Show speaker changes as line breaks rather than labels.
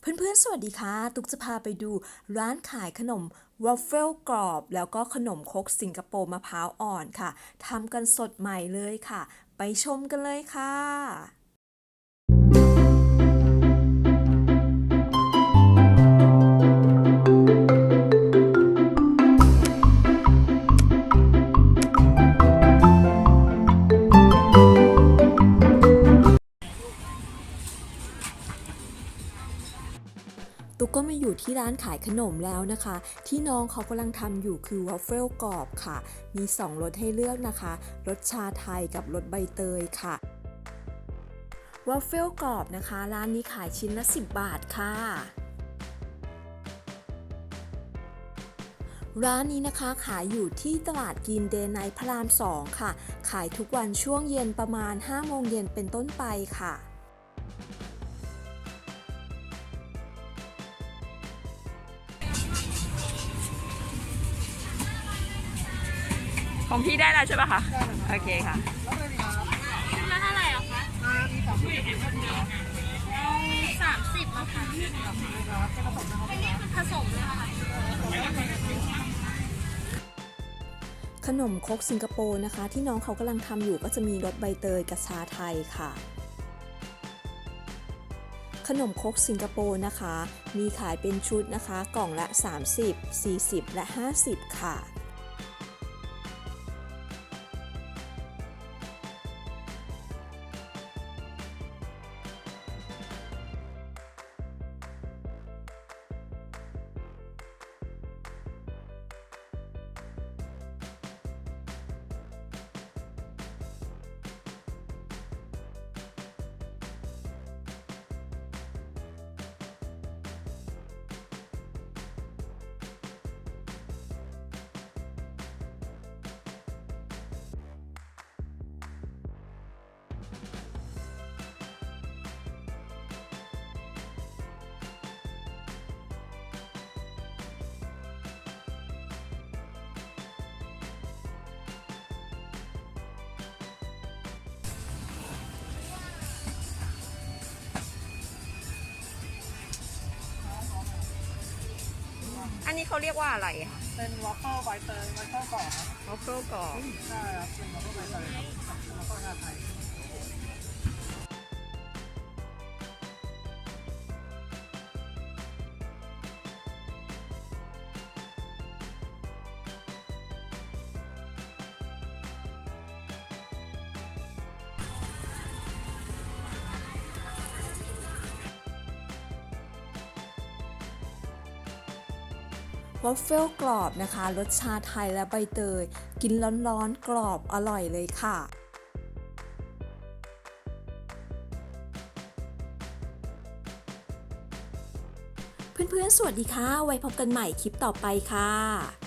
เพื่อนๆ สวัสดีค่ะ ตุกจะพาไปดูร้านขายขนมวอฟเฟิลกรอบ แล้วก็ขนมคกสิงคโปร์มะพร้าวอ่อนค่ะ ทำกันสดใหม่เลยค่ะ ไปชมกันเลยค่ะ อยู่ที่ร้านขายขนมแล้วนะคะ ที่น้องเขากำลังทำอยู่คือวอฟเฟิลกรอบค่ะ มี 2รสให้เลือกนะคะรสชาไทยกับรสใบเตยค่ะวอฟเฟิลกรอบนะคะ ร้านนี้ขายชิ้นละ 10 บาทค่ะร้านนี้นะคะขายอยู่ที่ตลาดกินเดนไนพระราม 2 ค่ะ ขายทุกวันช่วงเย็นประมาณ 5 โมงเย็นเป็นต้นไปค่ะ
ของพี่ได้แล้วใช่ป่ะคะ โอเคค่ะ
ชุดละเท่าไหร่อะคะสามสิบอะค่ะผสมเลยค่ะ
ขนมครกสิงคโปร์นะคะ ที่น้องเขากำลังทำอยู่ก็จะมีรสใบเตยกับชาไทยค่ะ ขนมครกสิงคโปร์นะคะ มีขายเป็นชุดนะคะ กล่องละ 30 40 และ 50 ค่ะ
อันนี้เขาเรียกว่าอะไรคะ
เป็นวอฟเฟิลใบเตยใบเฟิลกรอบครับ
วอฟเฟิลกรอบ
ใช่ครับเป็นวอฟเฟิลใบเตยครับวอฟเฟิลชาไทย
วอฟเฟิลกรอบนะคะ รสชาไทยและใบเตย กินร้อนๆ กรอบอร่อยเลยค่ะเพื่อนๆ สวัสดีค่ะ ไว้พบกันใหม่คลิปต่อไปค่ะ